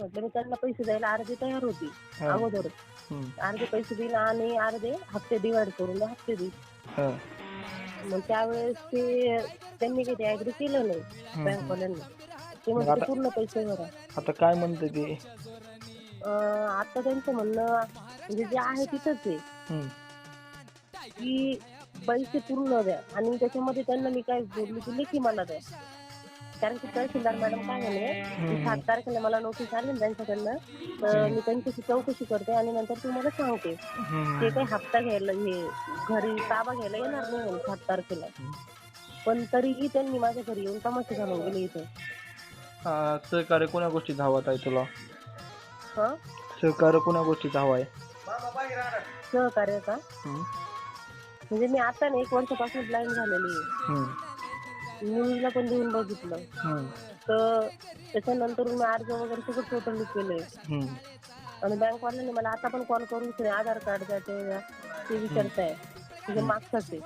म्हटलं मी त्यांना पैसे द्यायला अर्धे तयार होती हा. अगोदर. अर्धे पैसे देईन आणि अर्धे हप्ते डिवाइड करून हप्ते हा. मग त्यावेळेस ते त्यांनी काही ऍग्री केलं नाही. बँकवाल्यांनी ते म्हणजे पूर्ण पैसे भरा आता काय म्हणते ते अं, आता त्यांचं म्हणणं म्हणजे जे आहे तिथंच आहे हम्म. की पैसे पूर्ण द्या आणि त्याच्यामध्ये त्यांना मी काय बोलली की लेखी मला द्या कारण की तहसीलदार मॅडम काय म्हणे सात तारखेला मला नोटीस आली ना त्यांच्याकडनं तर मी त्यांच्याशी चौकशी करते आणि नंतर तुम्हाला सांगते. ते काही हप्ता घ्यायला हे घरी ताबा घ्यायला येणार नाही म्हणे सात तारखेला. पण तरीही त्यांनी माझ्या घरी येऊन तमाशा घालून गेले इथे. हा, सहकार्य कोण्या गोष्टीत हवं आहे तुला? हा? सहकार्य कोण्या गोष्टीत हवं आहे? सहकार्य का? हम्म. म्हणजे मी आता ना एक वर्षापासून ब्लाइंड झालेली आहे. हम्म. मुलीला पण देऊन बघितलं. तर त्याच्यानंतर मी अर्ज वगैरे सगळं टोटली केलंय. आणि बँकवाल्यांनी मला आता पण कॉल करून आधार कार्ड द्या ते द्या. ते विचारताय. म्हणजे मागचाच आहे.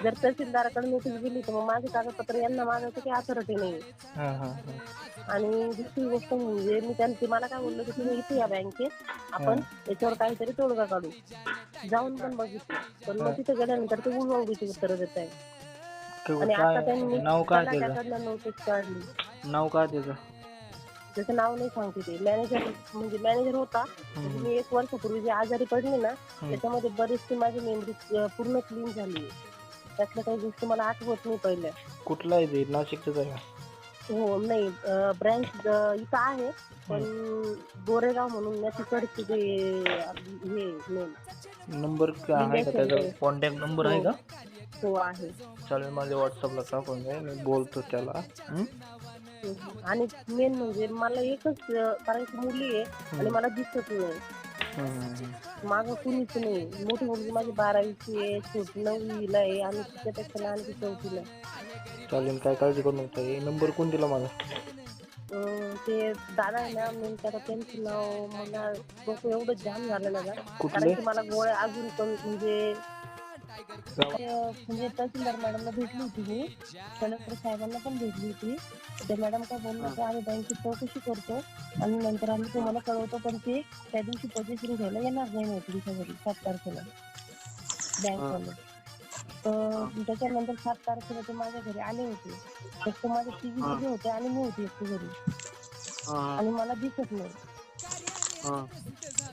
जर तहसीलदाराकडे नोटीस गेली तर मग माझे कागदपत्र यांना मागायचं काही अथॉरिटी नाही. आणि दुसरी गोष्ट म्हणजे मी त्यांची मला काय बोललं की तुम्ही इथे या बँकेत आपण याच्यावर काहीतरी तोडगा काढू. जाऊन पण बघितलं. पण मग तिथे गेल्यानंतर ते उलवंगीची उत्तरं देत आहे आणि आता त्यांनी नाव काय त्याचं? नोटीस काढली. नाव काय त्याचं? त्याचं नाव नाही सांगते ते. मॅनेजर म्हणजे मॅनेजर होता. म्हणजे मी एक वर्षापूर्वी जे आजारी पडले ना त्याच्यामध्ये बरेचसे माझी मेमरी पूर्ण क्लीन झाली. त्यातल्या काही गोष्टी मला आठवत नाही पहिल्या. कुठला आहे ते? नाशिकच आहे का? हो नाही ब्रँच इथं आहे. पण गोरेगाव म्हणून ना तिकडचे ते हे. नंबर आहे का? त्याचा कॉन्टॅक्ट नंबर आहे का? हो आहे चालेल माझ्या व्हॉट्सअपला टाकून द्या मी बोलतो त्याला? आणि मेन म्हणजे मला एकच अं, कारण की मुली आहे आणि मला दिसत नाही हम्म. मागं कुणीच नाही मोठी मुलगी माझी बारावीची आहे छोटी नववीला आहे आणि तिच्यापेक्षा लहान ती चौथीला आहे. चालेल काय काळजी करू नका हे नंबर कोण दिला माझा अं, ते दादा आहे ना मी त्याला त्यांचं नाव मला डोकं एवढं जाम झालं ना गं. कुठले कारण की मला गोळ्या अजून पण म्हणजे म्हणजे तहसीलदार मॅडमला भेटली होती मी. कलेक्टर साहेबांना पण भेटली होती. ते मॅडम काय बोललं की आम्ही बँकेत चौकशी करतो आणि नंतर आम्ही तुम्हाला कळवतो पण ते त्या दिवशी पोझिशन घ्यायला येणार नाही होते तुमच्या घरी सात तारखेला बँकवाले तर त्याच्यानंतर सात तारखेला ते माझ्या घरी आले होते. फक्त माझे टीव्ही होते आणि मी होती एकटी घरी. आणि मला दिसत नाही.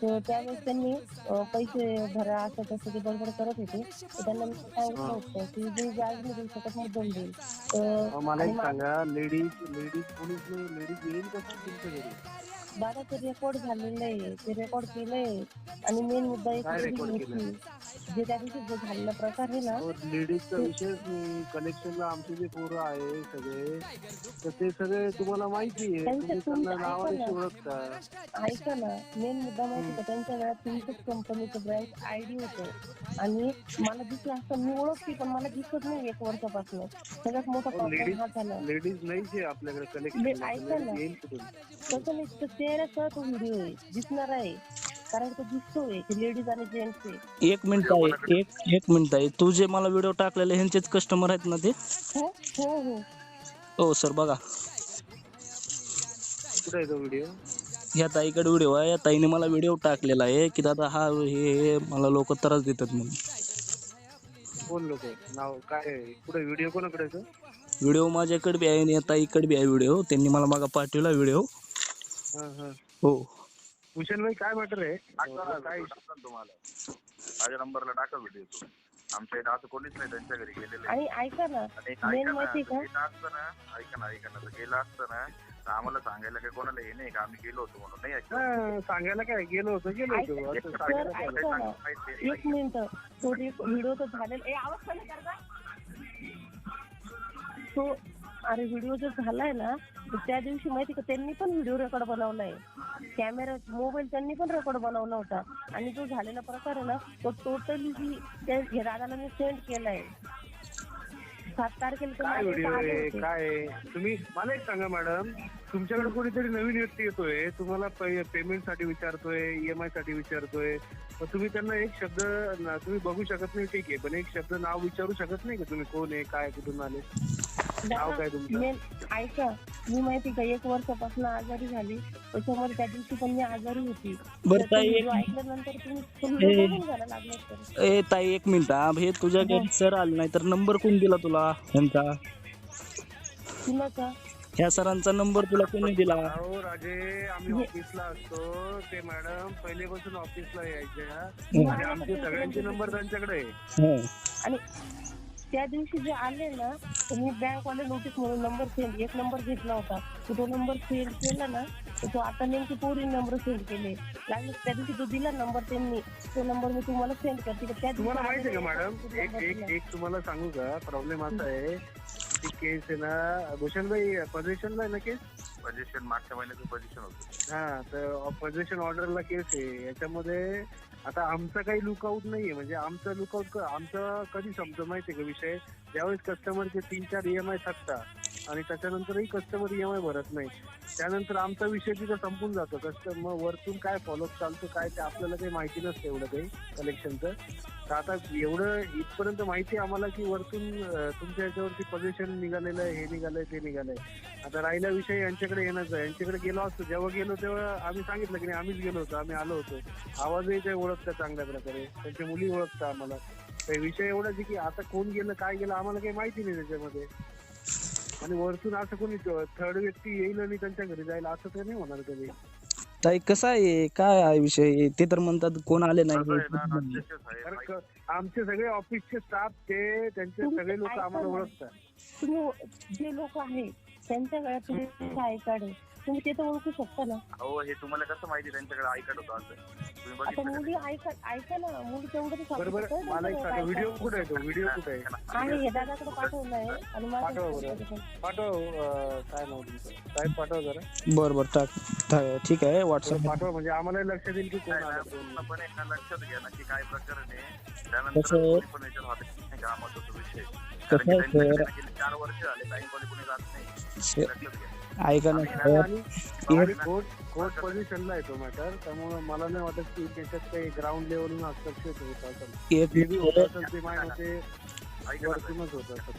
तर त्यावेळेस त्यांनी अं, पैसे भरा असं तसं ते बडबड करत होते. तर त्यांना मी सांगितलं होतं की जे व्याज नाही देऊ शकत मुद्दल देईल. तर मला आणि एक मा- सांगा लेडीज लेडीज कोणीच नाही लेडीज येईल कसं तुमच्या घरी? दादा ते रेकॉर्ड झालेलं आहे. ते रेकॉर्ड केलंय. आणि मेन मुद्दा एक काय केलंय? जे त्या दिवशी जो झालेला प्रकार आहे ना लेडीजचा नाही. कलेक्शनला आमचे जे पोरं आहे सगळे तर ते सगळे तुम्हाला माहिती आहे. त्यांचं तुम्ही तुमचं त्यांना नावाने ऐका ना. ओळखता. ऐका ना. मेन मुद्दा माहिती का? त्यांच्या वेळात तुमच्याच कंपनीचं ब्रँच आय डी होतं. आणि मला दिसलं असतं मी ओळखते पण मला दिसत नाही एक वर्षापासून. सगळ्यात मोठा प्रॉब्लेम ladies- हा झाला. लेडीज नाहीच आहे आपल्याकडे कलेक्शन ऐका ना. येईल कुठून? तसं नाही तर चेहऱ्यासह तो व्हिडिओ आहे दिसणार आहे. कारण तो दिसतोय लेडीज आणि जेंट्स आहे. एक मिनिट आहे. एक एक मिनिट आहे. तू जे मला व्हिडिओ टाकलेले ह्यांचेच कस्टमर आहेत ना ते? हो हो हो. हो सर बघा. कुठे आहे तो व्हिडिओ ह्या ताईकडे व्हिडिओ आहे. या ताईने मला व्हिडिओ टाकलेला आहे की दादा हा हे हे मला लोक त्रास देतात म्हणून. कोण लोक? नाव काय आहे? कुठे व्हिडिओ कोणाकडे आहे तो? व्हिडिओ माझ्याकडे बी आहे आणि या ताईकडे बी आहे व्हिडिओ त्यांनी मला मागा पाठवला व्हिडिओ हा. हा हो भूषण भाई काय मॅटर आहे? टाका काय? तुम्हाला? माझ्या नंबरला टाका व्हिडिओ तो. आमच्या इथं असं कोणीच नाही त्यांच्या घरी गेलेलं आणि ऐका ना. आणि मेन ऐका ना माहिती का? गेलं असतं ना ऐका ना ऐका ना तर गेलं असतं ना तर आम्हाला सांगायला काही कोणाला हे नाही का आम्ही गेलो होतो म्हणून नाही ऐका? हा, सांगायला काय? गेलो होतो गेलो होतो. असं सर सांगायला काय ऐका ना. एक मिनिट. तो व्हिडिओ तर झालेला ए, आवाज कमी कर गं. तो अरे व्हिडिओ जो झालाय ना त्या दिवशी माहिती का त्यांनी पण व्हिडिओ रेकॉर्ड बनवलाय. कॅमेरा मोबाईल त्यांनी पण रेकॉर्ड बनवला होता. आणि जो झालेला प्रकार आहे ना तो टोटली त्या हे दादाला मी सेंड केलाय. सात तारखेला काय व्हिडिओ आहे? होते. काय आहे? तुम्ही मला एक सांगा मॅडम तुमच्याकडे कोणीतरी नवीन व्यक्ती येतोय तुम्हाला पेमेंटसाठी विचारतोय ईएमआयसाठी विचारतोय. तर तुम्ही त्यांना एक शब्द ना- तुम्ही बघू शकत नाही ठीक आहे. पण एक शब्द नाव विचारू शकत नाही का तुम्ही? कोण आहे? काय कुठून आले? नाव काय तुमचं? मेन ऐका मी माहिती का एक वर्षापासून आजारी झाली. त्याच्यामध्ये त्या दिवशी पण मी आजारी होती. बरं ताई एक व्हिडिओ ऐकल्यानंतर तुम्ही तुम्ही ए. बघून घ्यायला लागलात तर. ए ताई एक मिनिट हा. हे तुझ्या घरी सर आले नाही तर नंबर कोण दिला तुला यांचा? कुणाचा ह्या सरांचा नंबर तुला कोणी दिला? अहो राजे आम्ही हे- ऑफिसला असतो. ते मॅडम पहिलेपासून ऑफिसला यायच्या. आणि आमचे सगळ्यांचे नंबर त्यांच्याकडे आहे. हं. आणि त्या दिवशी जे आले ना तर मी बँक वाले नोटीस म्हणून नंबर सेंड एक नंबर घेतला होता. तर तो नंबर सेंड केला ना तर तो आता नेमकी पोरी नंबर सेंड केले. लागले त्या दिवशी जो दिला नंबर त्यांनी. तो नंबर मी तुम्हाला सेंड करते. त्या तुम्हाला माहिती आहे का मॅडम. एक तुम्हाला सांगू का? प्रॉब्लेम असा आहे ती केस आहे ना भूषणभाई पोझिशनला आहे ना केस पोझिशन मागच्या महिन्याचं पोझिशन होतं. हा तर पोझिशन ऑर्डरला केस आहे. याच्यामध्ये आता आमचा काही लुकआउट नाहीये. म्हणजे आमचं लुकआउट आमचं कधी संपतं माहितीये का विषय? ज्यावेळेस कस्टमरचे तीन चार ई एम आय थकतात. आणि त्याच्यानंतरही कस्टमर ई एम आय भरत नाही. त्यानंतर आमचा विषय तिथं संपून जातो. कस्टमर वरतून काय फॉलोअप चालतो काय ते आपल्याला काही माहिती नसतं एवढं काही कलेक्शनचं तर आता एवढं इथपर्यंत माहिती आहे आम्हाला की वरतून तुमच्या याच्यावरती पोझिशन निघालेलं आहे हे निघालंय ते निघालंय. आता राहिला विषय यांच्याकडे येण्याचा आहे. यांच्याकडे गेलो असतो. जेव्हा गेलो तेव्हा आम्ही सांगितलं की नाही आम्हीच गेलो होतो. आम्ही आलो होतो. आवाजही ते ओळखतात चांगल्या प्रकारे. त्यांच्या मुली ओळखतात आम्हाला. विषय एवढाच आहे की आता कोण गेलं काय गेलं आम्हाला काही माहिती नाही त्याच्यामध्ये. आणि वरतून असं कोणी थर्ड व्यक्ती येईल आणि त्यांच्या घरी जाईल असं तर नाही होणार कधी. ताई कसा आहे? काय आहे विषय? ते तर म्हणतात कोण आले आहे नाही. आहे कारण आमचे सगळे ऑफिसचे स्टाफ ते त्यांचे सगळे लोक आम्हाला ओळखतात. तुम्ही जे लोक आहेत त्यांच्या वेळात तुम्ही आय कार्ड आहे तुम्ही ते तर ओळखू शकता ना. अहो हे तुम्हाला कसं माहिती? त्यांच्याकडे ऐकत होतं असं. आता मुली ऐका ऐका ना मुली तेवढं तर सांगू बरोबर शकतात ना मला एक सांगा. व्हिडिओ कुठे आहे तो? व्हिडिओ कुठे आहे? हे दादाकडे आणि पाठवा माझ्या. पाठव अं, काय नाव तुमचं? साहेब पाठव जरा. बर बर टाक. टा- ठीक आहे व्हॉट्सअप पाठवा म्हणजे आम्हाला लक्षात येईल की कोण काय ना, आलं कोण नाही. पूर्णपणे ना लक्षात घ्या ना की काय प्रकरण आहे. त्यानंतर कसं आहे? कोणी पण याच्यावर हात नाही का महत्त्वाचा विषय? कसं कारण की आहे, त्यांच्याकडे सर? गेले चार वर्ष झाले काही कोणी कोणी जात नाही. लक्षात घ्या. ऐका ना कोर्ट पोझिशनला येतो मॅटर त्यामुळे मला नाही वाटत की त्याच्यात काही ग्राउंड लेवलहून हस्तक्षेप होत असेल. होत होते